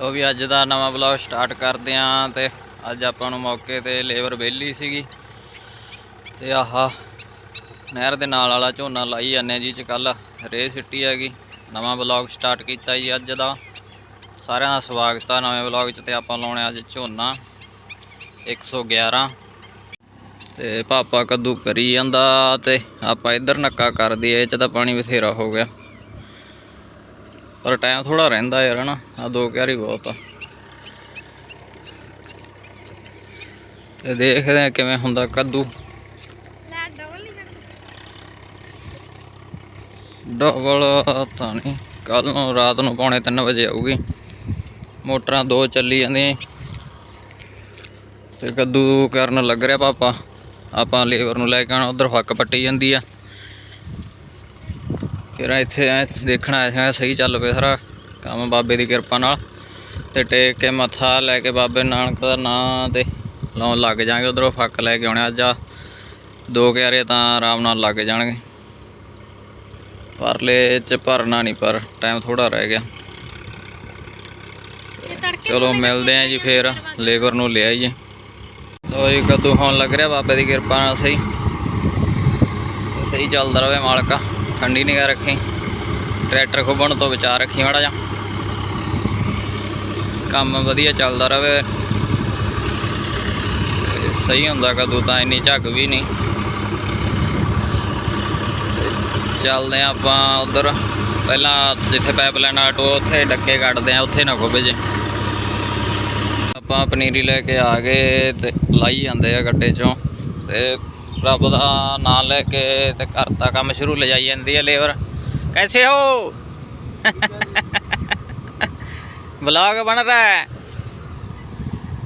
ਉਹ ਵੀ ਅੱਜ ਦਾ ਨਵਾਂ ਵਲੌਗ ਸਟਾਰਟ ਕਰਦੇ ਆਂ ਤੇ ਅੱਜ ਆਪਾਂ ਨੂੰ ਮੌਕੇ ਤੇ ਲੇਬਰ ਵਿਹਲੀ ਸੀਗੀ। ਤੇ ਆਹ, ਨਹਿਰ ਦੇ ਨਾਲ ਵਾਲਾ ਝੋਨਾ ਲਾਈ ਜਾਂਦੇ ਜੀ ਚ ਕੱਲ ਰੇ ਸਿੱਟੀ ਹੈਗੀ। ਨਵਾਂ ਵਲੌਗ ਸਟਾਰਟ ਕੀਤਾ ਜੀ ਅੱਜ ਦਾ। ਸਾਰਿਆਂ ਦਾ ਸਵਾਗਤ ਆ ਨਵੇਂ ਵਲੌਗ ਚ ਤੇ ਆਪਾਂ ਲਾਉਣੇ ਅੱਜ ਝੋਨਾ। 111 ਤੇ ਪਾਪਾ ਕੱਦੂ ਕਰੀ ਜਾਂਦਾ ਤੇ ਆਪਾਂ ਇੱਧਰ ਨੱਕਾ ਕਰ ਦਈਏ, ਇਹ ਚ ਤਾਂ ਪਾਣੀ ਬਥੇਰਾ ਹੋ ਗਿਆ। ਪਰ ਟਾਈਮ ਥੋੜਾ ਰਹਿੰਦਾ ਯਾਰ ਹਨਾ? ਆ ਦੋ ਕਿਆਰੀ ਬਹੁਤ ਆ। ਤੇ ਦੇਖਦੇ ਆ ਕਿਵੇਂ ਹੁੰਦਾ ਕੱਦੂ। ਲੈ ਡਬਲ ਨਹੀਂ ਡਬਲ ਤਾਂ ਨਹੀਂ ਕੱਲ ਨੂੰ ਰਾਤ ਨੂੰ ਪੌਣੇ 3 ਵਜੇ ਆਊਗੀ। ਮੋਟਰਾਂ ਦੋ ਚੱਲੀ ਜਾਂਦੀਆਂ ਤੇ ਕੱਦੂ ਕਰਨ ਲੱਗ ਰਿਹਾ ਪਾਪਾ। ਆਪਾਂ ਲੇਬਰ ਨੂੰ ਲੈ ਕੇ ਆਣਾ ਉਧਰ ਫੱਕ ਪੱਟੀ ਜਾਂਦੀ ਆ। ਫਿਰ ਇੱਥੇ ਐਂ ਦੇਖਣਾ ਆਇਆ ਸਹੀ ਚੱਲ ਪਿਆ ਸਾਰਾ ਕੰਮ ਬਾਬੇ ਦੀ ਕਿਰਪਾ ਨਾਲ। ਤੇ ਟੇਕ ਕੇ ਮੱਥਾ ਲੈ ਕੇ ਬਾਬੇ ਨਾਨਕ ਦਾ ਨਾਂ ਤੇ ਲਾਉਣ ਲੱਗ ਜਾਾਂਗੇ ਉਧਰੋਂ ਫੱਕ ਲੈ ਕੇ ਆਉਣੇ ਅੱਜ ਆ ਦੋ ਕਿਆਰੇ ਤਾਂ ਆਰਾਮ ਨਾਲ ਲੱਗ ਜਾਣਗੇ। ਪਰਲੇ ਚ ਭਰਨਾ ਨਹੀਂ ਪਰ ਟਾਈਮ ਥੋੜਾ ਰਹਿ ਗਿਆ। ਚਲੋ ਮਿਲਦੇ ਆਂ ਜੀ ਫੇਰ ਲੇਬਰ ਨੂੰ ਲੈ ਆਈਏ। ਲੋ ਜੀ ਕੱਦੂ ਹੋਣ ਲੱਗ ਰਿਹਾ ਬਾਬੇ ਦੀ ਕਿਰਪਾ ਨਾਲ ਸਹੀ। ਸਹੀ ਚੱਲਦਾ ਰਵੇ ਮਾਲਕਾ। ਠੰਡੀ ਨਿਗਾ ਰੱਖੀ। ਟਰੈਕਟਰ ਖੁੱਬਣ ਤੋਂ ਬਚਾ ਰੱਖੀ ਮਾੜਾ ਜਾ ਕੰਮ ਵਧੀਆ ਚੱਲਦਾ ਰਹੇ ਸਹੀ ਹੁੰਦਾ ਕੱਦੂ ਤਾਂ ਇੰਨੀ ਝੱਗ ਵੀ ਨਹੀਂ। ਚੱਲਦੇ ਆਂ ਆਪਾਂ ਉਧਰ। ਪਹਿਲਾਂ ਜਿੱਥੇ ਪਾਈਪਲਾਈਨ ਆਟੋ ਉੱਥੇ ਡੱਕੇ ਕੱਢਦੇ ਆ ਉੱਥੇ ਨਾ ਖੁੱਭ ਜੇ। ਆਪਾਂ ਪਨੀਰੀ ਲੈ ਕੇ ਆ ਗਏ ਤੇ ਲਾਈ ਜਾਂਦੇ ਆ ਗੱਡੇ ਚੋਂ। ਤੇ ਰੱਬ ਦਾ ਨਾਮ ਲੈ ਕੇ ਤੇ ਕਰਤਾ ਕੰਮ ਸ਼ੁਰੂ ਲਿਜਾਈ ਜਾਂਦੀ ਹੈ ਲੇਬਰ। ਕੈਸੇ ਹੋ? ਵਲੌਗ ਬਣ ਰਿਹਾ ਹੈ।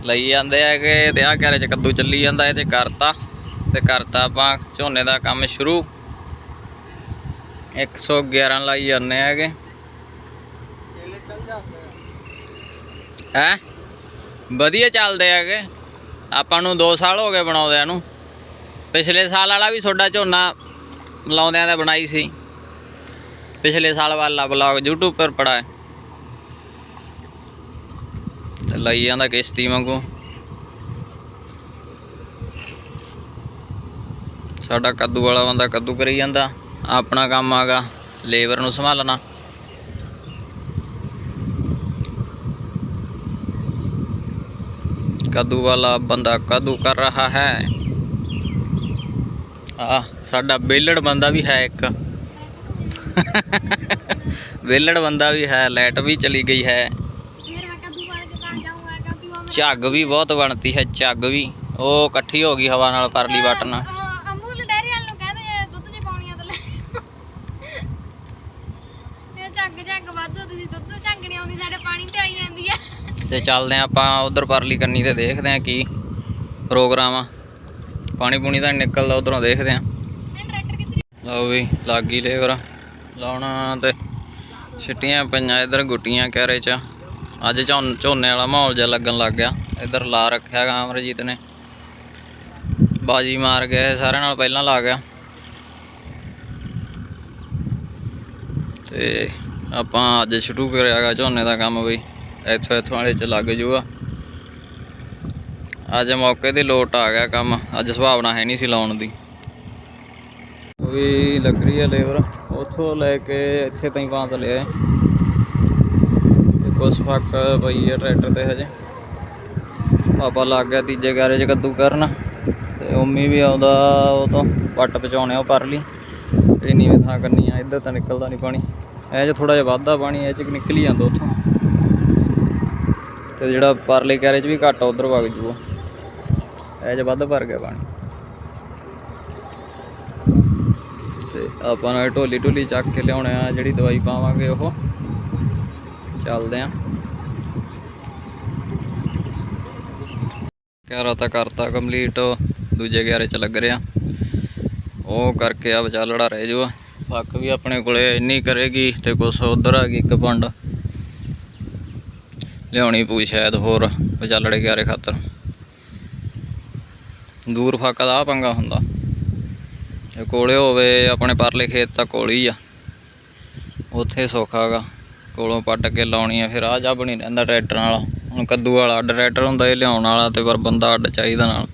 ਲਈ ਜਾਂਦੇ ਆ ਕਿ ਤੇ ਆ ਘਰੇ ਚ ਕੱਦੂ ਚੱਲੀ ਜਾਂਦਾ, ਇਹ ਤੇ ਕਰਤਾ। ਤੇ ਕਰਤਾ ਆਪਾਂ, ਝੋਨੇ ਦਾ ਕੰਮ ਸ਼ੁਰੂ। 111 ਲਾਈ ਜਾਂਦੇ ਹੈਗੇ ਹੈ? ਵਧੀਆ ਚੱਲਦੇ ਹੈਗੇ ਆਪਾਂ ਨੂੰ 2 ਸਾਲ ਹੋ ਗਏ ਬਣਾਉਂਦਿਆਂ ਨੂੰ। ਪਿਛਲੇ ਸਾਲ ਵਾਲਾ ਵੀ ਤੁਹਾਡਾ ਝੋਨਾ ਲਾਉਂਦਿਆਂ ਦਾ ਬਣਾਈ ਸੀ। ਪਿਛਲੇ ਸਾਲ ਵਾਲਾ ਬਲੌਗ YouTube ਪਰ ਪੜਾ ਹੈ। ਲਈ ਜਾਂਦਾ ਕਿਸ਼ਤੀ ਵਾਂਗੂ। ਸਾਡਾ ਕੱਦੂ ਵਾਲਾ ਬੰਦਾ ਕੱਦੂ ਕਰੀ ਜਾਂਦਾ। ਆਪਣਾ ਕੰਮ ਆਗਾ ਲੇਬਰ ਨੂੰ ਸੰਭਾਲਣਾ। ਕੱਦੂ ਵਾਲਾ ਬੰਦਾ ਕੱਦੂ ਕਰ ਰਹਾ ਹੈ। ਆ ਸਾਡਾ ਬੇਲੜ ਬੰਦਾ ਵੀ ਹੈ ਇੱਕ। ਬੇਲੜ ਬੰਦਾ ਵੀ ਹੈ ਲਾਈਟ ਵੀ ਚਲੀ ਗਈ ਹੈ। ਫਿਰ ਮੈਂ ਕੱਦੂ ਵਾਲੇ ਕੇ ਪਾਸ ਜਾਊਂਗਾ ਕਿਉਂਕਿ ਉਹ ਝੱਗ ਵੀ ਬਹੁਤ ਬਣਤੀ ਹੈ ਝੱਗ ਵੀ। ਉਹ ਇਕੱਠੀ ਹੋ ਗਈ ਹਵਾ ਨਾਲ ਪਰਲੀ ਅਹ, ਅਮੂਲ ਡੈਰੀ ਵਾਲ ਨੂੰ ਕਹਿੰਦੇ ਜੇ ਦੁੱਧ ਚ ਪਾਉਣੀਆਂ ਤਾਂ ਲੈ ਇਹ ਝੱਗ ਝੱਗ ਵਾਧੂ ਤੁਸੀਂ ਦੁੱਧ ਝੱਗ ਨਹੀਂ ਆਉਂਦੀ ਸਾਡੇ ਪਾਣੀ ਤੇ ਆਈ ਜਾਂਦੀ ਆ। ਤੇ ਚੱਲਦੇ ਆਪਾਂ ਉਧਰ ਪਰਲੀ ਕੰਨੀ ਤੇ ਦੇਖਦੇ ਹਾਂ ਕੀ ਪ੍ਰੋਗਰਾਮ ਆ। ਪਾਣੀ ਪੂਣੀ ਤਾਂ ਨਿਕਲਦਾ ਉਧਰੋਂ ਦੇਖਦੇ ਕਿੱਧਰ ਲਓ ਵੀ ਲੱਗੀ ਲੇਬਰ। ਲਾਉਣਾ ਤੇ ਛਿੱਟੀਆਂ ਪਈਆਂ ਇਧਰ ਗੁੱਟੀਆਂ ਕਹਿਰੇ ਚ। ਅੱਜ ਝੋਨ- ਝੋਨੇ ਵਾਲਾ ਮਾਹੌਲ ਜਿਹਾ ਲੱਗਣ ਲੱਗ ਗਿਆ। ਇਧਰ ਲਾ ਰੱਖਿਆ ਗਾ ਅਮਰਜੀਤ ਨੇ। ਬਾਜੀ ਮਾਰ ਗਏ ਸਾਰਿਆਂ ਨਾਲ ਪਹਿਲਾਂ ਲਾ ਗਿਆ। ਤੇ ਆਪਾਂ ਅੱਜ ਸ਼ੁਰੂ ਕਰਿਆਗਾ ਝੋਨੇ ਦਾ ਕੰਮ ਬਈ ਇੱਥੋਂ ਇੱਥੋਂ ਵਾਲੇ ਚ ਲੱਗ ਜੂਗਾ। ਅੱਜ ਮੌਕੇ ਤੇ ਲੋਟ ਆ ਗਿਆ ਕੰਮ। ਅੱਜ ਸੁਭਾਵਨਾ ਹੈ ਨਹੀਂ ਸੀ ਲਾਉਣ ਦੀ। ਵੀ ਲੱਗ ਰਹੀ ਹੈ ਲੇਬਰ। ਉੱਥੋਂ ਲੈ ਕੇ ਇੱਥੇ ਤਾਈਂ ਬਾਂਧ ਲਿਆ ਕੁਛ ਫੱਕ ਪਈ ਆ ਟਰੈਕਟਰ ਤੇ ਹਜੇ। ਪਾਪਾ ਲੱਗ ਗਿਆ ਤੀਜੇ ਗਾਰੇ 'ਚ ਕੱਦੂ ਕਰਨ। ਤੇ ਉਮੀ ਵੀ ਆਉਂਦਾ ਉਹ ਤੋਂ ਪੱਟ ਪਚਾਉਣੇ ਉਹ ਪਰ ਲਈ ਇਹ ਨੀਵੇਂ ਥਾਂ ਕਰਨੀ ਆ, ਇੱਧਰ ਤਾਂ ਨਿਕਲਦਾ ਨਹੀਂ ਪਾਣੀ। ਇਹ 'ਚ ਥੋੜਾ ਜਿਹਾ ਵੱਧਦਾ ਪਾਣੀ, ਇਹ 'ਚ ਨਿਕਲ ਹੀ ਜਾਂਦਾ ਉੱਥੋਂ। ਤੇ ਜਿਹੜਾ ਪਰਲੇ ਗਾਰੇ 'ਚ ਵੀ ਘੱਟ ਆ, ਉਧਰ ਵਗ ਜੂਗਾ। ਇਹ 'ਚ ਵੱਧ ਭਰ ਗਿਆ ਪਾਣੀ। ਤੇ ਆਪਾਂ ਨਾਲ ਢੋਲੀ ਢੋਲੀ ਚੱਕ ਕੇ ਲਿਆਉਣੇ ਆ, ਜਿਹੜੀ ਦਵਾਈ ਪਾਵਾਂਗੇ ਉਹ। ਚੱਲਦੇ ਆ। ਗਿਆਰਾ ਤਾਂ ਕਰਤਾ ਕੰਪਲੀਟ ਦੂਜੇ ਗਿਆਰੇ ਚ ਲੱਗ ਰਿਹਾ। ਉਹ ਕਰਕੇ ਆ ਵਿਚਾਲੜਾ ਰਹਿ ਜੂਗਾ। ਫੱਕ ਵੀ ਆਪਣੇ ਕੋਲੇ ਇੰਨੀ ਕਰੇਗੀ ਤੇ ਕੁਛ ਉਧਰ ਆ ਗਈ ਇੱਕ ਪੰਡ। ਲਿਆਉਣੀ ਪਊ ਸ਼ਾਇਦ ਹੋਰ ਵਿਚਾਲੜੇ ਗਿਆਰੇ ਖਾਤਰ। ਦੂਰ ਫੱਕ ਦਾ ਆਹ ਪੰਗਾ ਹੁੰਦਾ। ਜੇ ਕੋਲੇ ਹੋਵੇ, ਆਪਣੇ ਪਰਲੇ ਖੇਤ ਤਾਂ ਕੋਲ ਹੀ ਆ। ਉੱਥੇ ਸੌਖਾ ਗਾ। ਕੋਲੋਂ ਪੱਟ ਕੇ ਲਾਉਣੀ ਆ, ਫਿਰ ਆ ਜੱਬ ਨਹੀਂ ਰਹਿੰਦਾ ਟਰੈਕਟਰ ਨਾਲ। ਹੁਣ ਕੱਦੂ ਵਾਲਾ ਅੱਡ ਟਰੈਕਟਰ ਹੁੰਦਾ, ਇਹ ਲਿਆਉਣ ਵਾਲਾ ਤੇ ਪਰ ਬੰਦਾ ਅੱਡ ਚਾਹੀਦਾ ਨਾਲ।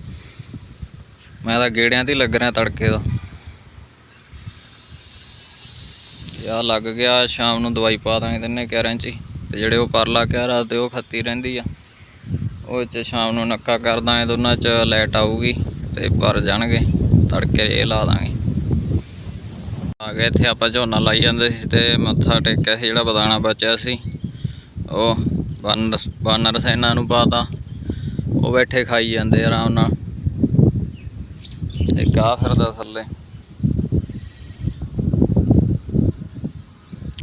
ਮੈਂ ਤਾਂ ਗੇੜਿਆਂ ਤੇ ਲੱਗ ਰਿਹਾ ਤੜਕੇ ਦਾ। ਯਾ ਲੱਗ ਗਿਆ, ਸ਼ਾਮ ਨੂੰ ਦਵਾਈ ਪਾ ਦਾਂਗੇ ਤਿੰਨੇ ਕਹਿਰਾਂ ਚ ਹੀ। ਤੇ ਜਿਹੜੇ ਉਹ ਪਰਲਾ ਕਹਿਰਾ ਤੇ ਉਹ ਖੱਤੀ ਰਹਿੰਦੀ ਆ। ਉਹ ਚ ਸ਼ਾਮ ਨੂੰ ਨੱਕਾ ਕਰ ਦਾਂਗੇ ਦੋਨਾਂ ਚ ਲਾਈਟ ਆਊਗੀ ਤੇ ਭਰ ਜਾਣਗੇ, ਤੜਕੇ ਇਹ ਲਾ ਦਾਂਗੇ। ਆ ਗਏ ਇੱਥੇ ਆਪਾਂ ਝੋਨਾ ਲਾਈ ਜਾਂਦੇ ਸੀ ਤੇ ਮੱਥਾ ਟੇਕਿਆ ਸੀ, ਜਿਹੜਾ ਬਦਾਨਾ ਬਚਿਆ ਸੀ। ਉਹ ਬਾਨਰ ਬਾਨਰ ਸੈਨਾ ਨੂੰ ਪਾਤਾ। ਉਹ ਬੈਠੇ ਖਾਈ ਜਾਂਦੇ ਆਰਾਮ ਨਾਲ। ਇੱਕ ਆ ਫਿਰਦਾ ਥੱਲੇ।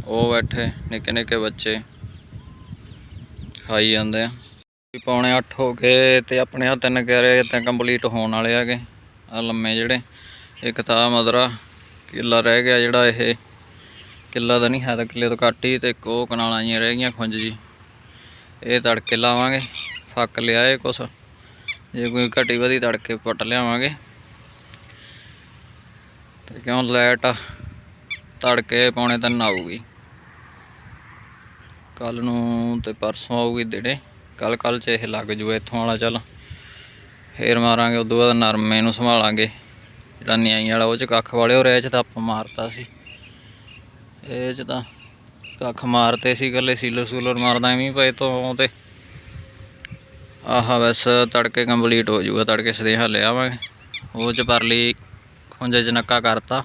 ਉਹ ਬੈਠੇ ਨਿੱਕੇ ਨਿੱਕੇ ਬੱਚੇ। ਖਾਈ ਜਾਂਦੇ ਆ। ਪੌਣੇ 8 ਹੋ ਗਏ ਤੇ ਆਪਣੇ ਆ ਤਿੰਨ ਕਹਿ ਤਾਂ ਕੰਪਲੀਟ ਹੋਣ ਵਾਲੇ ਹੈਗੇ ਆ ਲੰਮੇ ਜਿਹੜੇ, ਇੱਕ ਤਾਂ ਮਦਰਾ ਕਿੱਲਾ ਰਹਿ ਗਿਆ ਜਿਹੜਾ ਇਹ, ਕਿੱਲਾ ਤਾਂ ਨਹੀਂ ਹੈ ਤਾਂ ਕਿੱਲੇ ਤੋਂ ਘੱਟ ਹੀ ਤੇ ਇੱਕ ਉਹ ਕਨਾਲਾਂ ਜੀਆਂ ਰਹਿ ਗਈਆਂ ਖੁੰਝ ਜੀ। ਇਹ ਤੜਕੇ ਲਾਵਾਂਗੇ, ਫੱਕ ਲਿਆ ਇਹ ਕੁਛ, ਜੇ ਕੋਈ ਘਟੀ ਵਧੀ ਤੜਕੇ ਪੱਟ ਲਿਆਵਾਂਗੇ। ਤੇ ਕਿਉਂ ਲਾਈਟ ਤੜਕੇ ਪੌਣੇ ਤਿੰਨ ਆਊਗੀ। ਕੱਲ ਨੂੰ ਤੇ ਪਰਸੋਂ ਆਊਗੀ ਦਿਨੇ ਕੱਲ ਕੱਲ ਚ ਇਹ ਲੱਗ ਜੂਗਾ ਇੱਥੋਂ ਵਾਲਾ, ਚੱਲ ਫੇਰ ਮਾਰਾਂਗੇ, ਉਦੋਂ ਬਾਅਦ ਨਰਮੇ ਨੂੰ ਸੰਭਾਲਾਂਗੇ। ਜਿਹੜਾ ਨਿਆਈ ਵਾਲਾ, ਉਹ ਚ ਕੱਖ ਵਾਲੇ ਉਹ ਰਹਿ ਚ ਤਾਂ ਆਪਾਂ ਮਾਰਤਾ ਸੀ। ਇਹ ਚ ਤਾਂ ਕੱਖ ਮਾਰਤੇ ਸੀ, ਇਕੱਲੇ ਸੀਲਰ ਸੂਲਰ ਮਾਰਦਾ, ਐਵੇਂ ਹੀ ਪਏ ਤੋਂ ਤੇ ਆਹ ਬਸ, ਤੜਕੇ ਕੰਪਲੀਟ ਹੋ ਜੂਗਾ, ਤੜਕੇ ਸਦੇਹਾ ਲੈ ਆਵਾਂਗੇ। ਉਹ ਚ ਪਰਲੀ ਖੁੰਝੇ ਚ ਨੱਕਾ ਕਰਤਾ।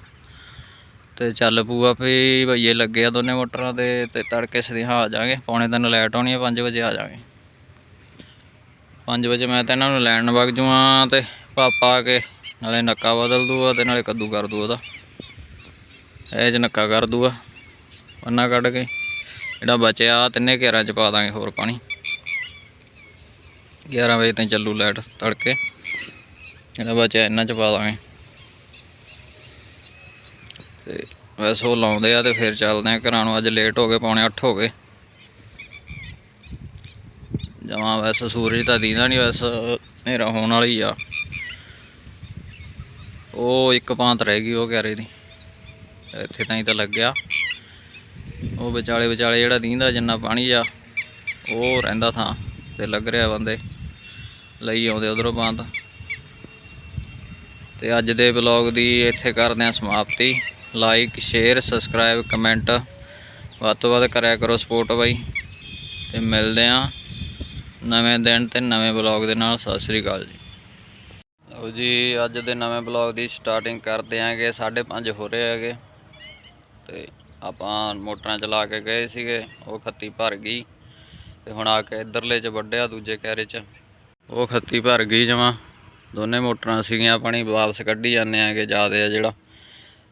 ਤੇ ਚੱਲ ਪੂਆ ਵੀ ਭਈਏ ਲੱਗੇ ਆ ਦੋਨੇ ਮੋਟਰਾਂ 'ਤੇ, ਤੇ ਤੜਕੇ ਸਦੇਹਾ ਆ ਜਾਾਂਗੇ। ਪੌਣੇ ਤਿੰਨ ਲਾਈਟ ਆਉਣੀ ਆ 5 ਵਜੇ ਆ ਜਾਾਂਗੇ। 5 ਵਜੇ ਮੈਂ ਤਾਂ ਇਹਨਾਂ ਨੂੰ ਲੈਣ ਵਗ ਜੂਆਂ ਤੇ ਪਾਪਾ ਆ ਕੇ ਨਾਲੇ ਨੱਕਾ ਬਦਲ ਦੂਗਾ ਤੇ ਨਾਲੇ ਕੱਦੂ ਕਰ ਦੂ ਉਹਦਾ। ਇਹ ਚ ਨੱਕਾ ਕਰ ਦੂਗਾ ਪੰਨਾ ਕੱਢ ਕੇ, ਜਿਹੜਾ ਬਚਿਆ ਤਿੰਨੇ ਘੇਰਾਂ ਚ ਪਾ ਦਾਂਗੇ ਹੋਰ ਪਾਣੀ। 11 ਵਜੇ ਤਾਈਂ ਚੱਲੂ ਲਾਈਟ ਤੜਕੇ, ਜਿਹੜਾ ਬਚਿਆ ਇਹਨਾਂ ਚ ਪਾ ਦਾਂਗੇ। ਤੇ ਵੈਸੇ ਉਹ ਲਾਉਂਦੇ ਆ ਤੇ ਫਿਰ ਚੱਲਦੇ ਆ, ਘਰਾਂ ਨੂੰ ਅੱਜ ਲੇਟ ਹੋ ਗਏ, ਪੌਣੇ 8 ਹੋ ਗਏ। ਜਮਾ ਵੈਸੇ ਸੂਰਜ ਤਾਂ ਦੀਦਾ ਨਹੀਂ ਵੈਸੇ ਹਨੇਰਾ ਹੋਣ ਵਾਲੀ ਆ। ਉਹ ਇੱਕ ਪਾਂਤ ਰਹਿ ਗਈ ਉਹ ਕਹਿ ਦੀ। ਇੱਥੇ ਤਾਂ ਹੀ ਤਾਂ ਲੱਗਿਆ। ਉਹ ਵਿਚਾਲੇ ਵਿਚਾਲੇ ਜਿਹੜਾ ਦੀਂਦਾ, ਜਿੰਨਾ ਪਾਣੀ ਆ, ਉਹ ਰਹਿੰਦਾ ਥਾਂ ਤੇ ਲੱਗ ਰਿਹਾ ਬੰਦੇ। ਲਈ ਆਉਂਦੇ ਉਧਰੋਂ ਪਾਂਤ ਤੇ ਅੱਜ ਦੇ ਵਲੌਗ ਦੀ ਇੱਥੇ ਕਰਦੇ ਹਾਂ ਸਮਾਪਤੀ। ਲਾਈਕ ਸ਼ੇਅਰ ਸਬਸਕ੍ਰਾਈਬ ਕਮੈਂਟ ਵੱਧ ਤੋਂ ਵੱਧ ਕਰਿਆ ਕਰੋ ਸਪੋਰਟ ਬਾਈ। ਤੇ ਮਿਲਦੇ ਹਾਂ। ਨਵੇਂ ਦਿਨ ਤੇ ਨਵੇਂ ਵਲੌਗ ਦੇ ਨਾਲ ਸਤਿ ਸ੍ਰੀ ਅਕਾਲ ਜੀ। ਲਓ ਜੀ, ਅੱਜ ਦੇ ਨਵੇਂ ਬਲੌਗ ਦੀ ਸਟਾਰਟਿੰਗ ਕਰਦੇ ਆਂਗੇ 5:30 ਹੋ ਰਹੇ ਹੈਗੇ। ਤੇ ਆਪਾਂ ਮੋਟਰਾਂ ਚਲਾ ਕੇ ਗਏ ਸੀਗੇ, ਉਹ ਖੱਤੀ ਭਰ ਗਈ। ਤੇ ਹੁਣ ਆ ਕੇ ਇਧਰਲੇ ਚ ਵੱਢਿਆ, ਦੂਜੇ ਕੈਰੇ ਚ। ਉਹ ਖੱਤੀ ਭਰ ਗਈ ਜਮਾ। ਦੋਨੇ ਮੋਟਰਾਂ ਸੀਗੀਆਂ ਪਾਣੀ ਵਾਪਸ ਕੱਢੀ ਜਾਂਦੇ ਆਂਗੇ ਜਿਆਦੇ ਆ ਜਿਹੜਾ।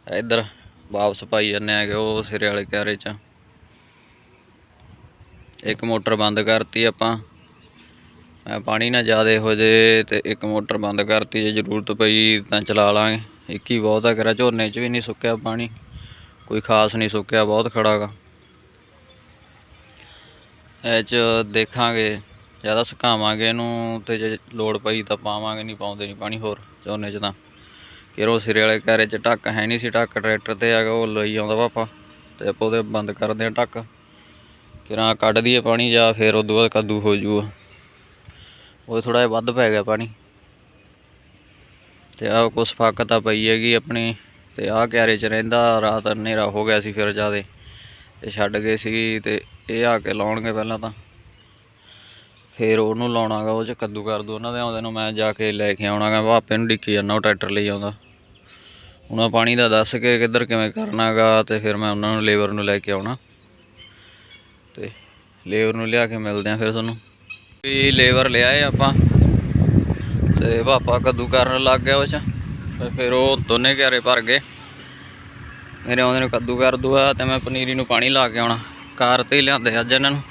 ਇਧਰ ਵਾਪਸ ਪਾਈ ਜਾਂਦੇ ਆਂਗੇ ਉਹ ਸਿਰੇ ਵਾਲੇ ਕੈਰੇ ਚ। ਇੱਕ ਮੋਟਰ ਬੰਦ ਕਰਤੀ ਆਪਾਂ। ਪਾਣੀ ਨਾ ਜ਼ਿਆਦਾ ਹੋ ਜੇ ਤੇ ਇੱਕ ਮੋਟਰ ਬੰਦ ਕਰਤੀ ਜੇ ਜ਼ਰੂਰਤ ਪਈ ਤਾਂ ਚਲਾ ਲਾਂਗੇ। ਇੱਕ ਹੀ ਬਹੁਤ ਆ, ਕਰਾ ਝੋਨੇ 'ਚ ਵੀ ਨਹੀਂ ਸੁੱਕਿਆ ਪਾਣੀ। ਕੋਈ ਖਾਸ ਨਹੀਂ ਸੁੱਕਿਆ, ਬਹੁਤ ਖੜਾ ਗਾ। ਇਹ 'ਚ ਦੇਖਾਂਗੇ, ਜ਼ਿਆਦਾ ਸੁਕਾਵਾਂਗੇ ਇਹਨੂੰ ਤੇ ਜੇ ਲੋੜ ਪਈ ਤਾਂ ਪਾਵਾਂਗੇ, ਨਹੀਂ ਪਾਉਂਦੇ ਨਹੀਂ ਪਾਣੀ ਹੋਰ ਝੋਨੇ 'ਚ ਤਾਂ। ਕਿਰੋ ਸਿਰੇ ਵਾਲੇ ਘਰੇ 'ਚ ਢੱਕ ਹੈ ਨਹੀਂ ਸੀ, ਢੱਕ ਟਰੈਕਟਰ ਤੇ ਆ ਉਹ ਲਈ ਆਉਂਦਾ ਪਾਪਾ। ਤੇ ਆਪਾਂ ਉਹਦੇ ਬੰਦ ਕਰਦੇ ਆ ਢੱਕ। ਕਿਰਾਂ ਕੱਢ ਦਈਏ ਪਾਣੀ ਜਾਂ ਫਿਰ ਉਦੋਂ ਬਾਅਦ ਕੱਦੂ ਹੋ ਜੂਗਾ। ਉਹ ਥੋੜਾ ਜਿਹਾ ਵੱਧ ਪੈ ਗਿਆ ਪਾਣੀ। ਤੇ ਆਹ ਕੁਛ ਫੱਕ ਤਾਂ ਪਈ ਹੈਗੀ ਆਪਣੀ। ਤੇ ਆਹ ਕਿਆਰੇ ਚ ਰਹਿੰਦਾ, ਰਾਤ ਹਨੇਰਾ ਹੋ ਗਿਆ ਸੀ ਫਿਰ ਜਿਆਦੇ। ਤੇ ਛੱਡ ਗਏ ਸੀ ਤੇ ਇਹ ਆ ਕੇ ਲਾਉਣਗੇ ਪਹਿਲਾਂ ਤਾਂ। ਫਿਰ ਉਹਨੂੰ ਲਾਉਣਾਗਾ, ਉਹ ਚ ਕੱਦੂ ਕਰ ਦੂ ਉਹਨਾਂ ਦੇ ਆਉਂਦੇ ਨੂੰ। ਮੈਂ ਜਾ ਕੇ ਲੈ ਕੇ ਆਉਣਾਗਾ ਭਾਪੇ ਨੂੰ ਡਿੱਕੀ ਜਾਂਦਾ, ਉਹ ਟਰੈਕਟਰ ਲਈ ਆਉਂਦਾ। ਉਹਨਾਂ ਪਾਣੀ ਦਾ ਦੱਸ ਕੇ ਕਿੱਧਰ ਕਿਵੇਂ ਕਰਨਾਗਾ ਤੇ ਫਿਰ ਮੈਂ ਉਹਨਾਂ ਨੂੰ ਲੇਬਰ ਨੂੰ ਲੈ ਕੇ ਆਉਣਾ। ਤੇ ਲੇਬਰ ਨੂੰ ਲਿਆ ਕੇ ਮਿਲਦੇ ਆ ਫਿਰ ਤੁਹਾਨੂੰ। ਵੀ ਲੇਬਰ ਲਿਆਏ ਆਪਾਂ। ਤੇ ਪਾਪਾ ਕੱਦੂ ਕਰਨ ਲੱਗ ਗਿਆ ਉਸ ਫਿਰ ਉਹ ਦੋਨੇ ਘਾਰੇ ਭਰ ਗਏ। ਮੇਰੇ ਆਉਂਦੇ ਨੂੰ ਕੱਦੂ ਕਰ ਦੂਆ ਤੇ ਮੈਂ ਪਨੀਰੀ ਨੂੰ ਪਾਣੀ ਲਾ ਕੇ ਆਉਣਾ। ਕਾਰ ਤੇ ਹੀ ਲਿਆਂਦੇ ਅੱਜ ਇਹਨਾਂ ਨੂੰ।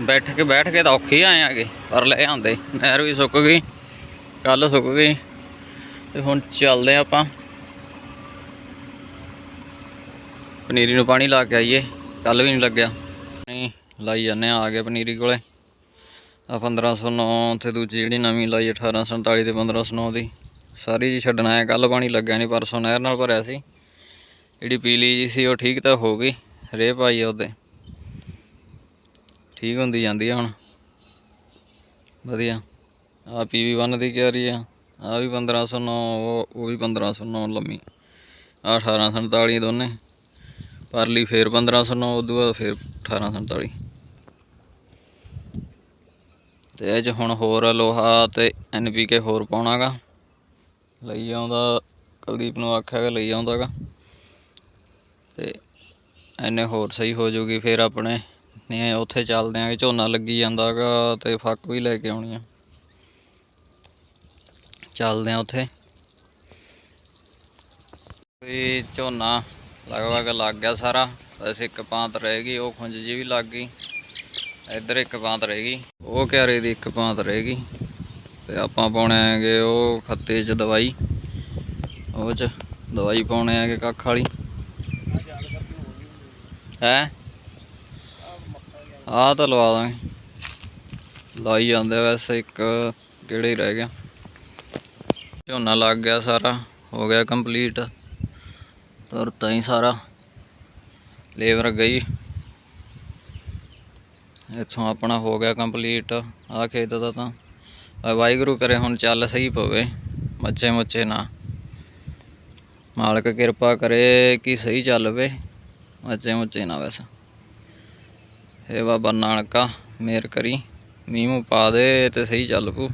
ਬੈਠ ਕੇ ਬੈਠ ਕੇ ਤਾਂ ਔਖੇ ਹੀ ਆਏ ਆਗੇ, ਪਰ ਲੈ ਆਂਦੇ ਨਹਿਰ ਵੀ ਸੁੱਕ ਗਈ ਕੱਲ ਸੁੱਕ ਗਈ। ਤੇ ਹੁਣ ਚੱਲਦੇ ਹਾਂ ਆਪਾਂ। ਪਨੀਰੀ ਨੂੰ ਪਾਣੀ ਲਾ ਕੇ ਆਈਏ। ਕੱਲ ਵੀ ਨਹੀਂ ਲੱਗਿਆ। ਨਹੀਂ, ਲਾਈ ਜਾਂਦੇ ਆ ਆ ਗਏ ਪਨੀਰੀ ਕੋਲੇ। ਆ 1509 ਤੇ ਦੂਜੀ ਜਿਹੜੀ ਨਵੀਂ ਲਾਈ 1847 ਤੇ 1509 ਦੀ। ਸਾਰੀ ਜੀ ਛੱਡਣਾ ਹੈ ਕੱਲ ਪਾਣੀ ਲੱਗਿਆ ਨਹੀਂ ਪਰਸੋਂ ਨਹਿਰ ਨਾਲ ਭਰਿਆ ਸੀ। ਜਿਹੜੀ ਪੀਲੀ ਜੀ ਸੀ ਉਹ ਠੀਕ ਤਾਂ ਹੋ ਗਈ, ਰੇਹ ਪਾਈ ਆ ਉਹਦੇ। ਠੀਕ ਹੁੰਦੀ ਜਾਂਦੀ ਆ ਹੁਣ। ਵਧੀਆ। ਆ ਪੀਵੀ 1 ਦੀ ਕਿਆਰੀ ਆ ਆ ਵੀ 1509 ਉਹ ਉਹ ਵੀ 1509 ਲੰਮੀ। ਆ 1847 ਦੋਨੇ। ਪਰਲੀ ਫੇਰ 1509 ਉਦੋਂ ਬਾਅਦ ਫੇਰ 1847 ਤੇ ਇਹ ਚ ਹੁਣ ਹੋਰ ਲੋਹਾ ਤੇ ਐਨਪੀਕੇ ਹੋਰ ਪਾਉਣਾਗਾ। ਲਈ ਆਉਂਦਾ, ਕੁਲਦੀਪ ਨੂੰ ਆਖਿਆ ਕਿ ਲਈ ਆਉਂਦਾਗਾ। ਤੇ ਐਨੇ ਹੋਰ ਸਹੀ ਹੋ ਜੂਗੀ, ਫਿਰ ਆਪਣੇ ਨੇ ਉੱਥੇ ਚੱਲਦੇ ਆਂ ਝੋਨਾ ਲੱਗੀ ਜਾਂਦਾਗਾ ਤੇ ਫੱਕ ਵੀ ਲੈ ਕੇ ਆਉਣੀ ਆ। ਚੱਲਦੇ ਆਂ ਉੱਥੇ। ਵੀ ਝੋਨਾ ਲਗਭਗ ਲੱਗ ਗਿਆ ਸਾਰਾ। ਬਸ ਇੱਕ ਪਾਂਤ ਰਹਿ ਗਈ, ਉਹ ਖੁੰਝ ਜੀ ਵੀ ਲੱਗ ਗਈ। ਇੱਧਰ ਇੱਕ ਪਾਂਤ ਰਹਿ ਗਈ, ਉਹ ਕਿਆਰੇ ਦੀ ਇੱਕ ਪਾਂਤ ਰਹਿ ਗਈ। ਤੇ ਆਪਾਂ ਪਾਉਣੇ ਹੈਗੇ ਉਹ ਖੱਤੇ 'ਚ ਦਵਾਈ। ਉਹ 'ਚ ਦਵਾਈ ਪਾਉਣੇ ਹੈਗੇ ਕੱਖ ਵਾਲੀ। ਹੈ? ਆਹ ਤਾਂ ਲਵਾ ਦਾਂਗੇ। ਲਾਈ ਜਾਂਦੇ ਵੈਸੇ ਇੱਕ ਕਿਹੜੇ ਹੀ ਰਹਿ ਗਿਆ। ਝੋਨਾ ਲੱਗ ਗਿਆ ਸਾਰਾ, ਹੋ ਗਿਆ ਕੰਪਲੀਟ। ਤੁਰਤਾ ਹੀ ਸਾਰਾ ਲੇਬਰ ਗਈ। ਇੱਥੋਂ ਆਪਣਾ ਹੋ ਗਿਆ ਕੰਪਲੀਟ ਆ ਖੇਤ ਦਾ ਤਾਂ। ਵਾਹਿਗੁਰੂ ਕਰੇ ਹੁਣ ਚੱਲ ਸਹੀ ਪਵੇ ਮੱਚੇ ਮੁੱਚੇ ਨਾ। ਮਾਲਕ ਕਿਰਪਾ ਕਰੇ ਕਿ ਸਹੀ ਚੱਲ ਪਵੇ ਮੱਛੇ ਮੁੱਛੇ ਨਾ ਵੈਸੇ। ਇਹ ਬਾਬਾ ਨਾਨਕਾ, ਮੇਰ ਕਰੀ, ਮੀਂਹ ਪਾ ਦੇ ਤੇ ਸਹੀ ਚੱਲ ਪੂ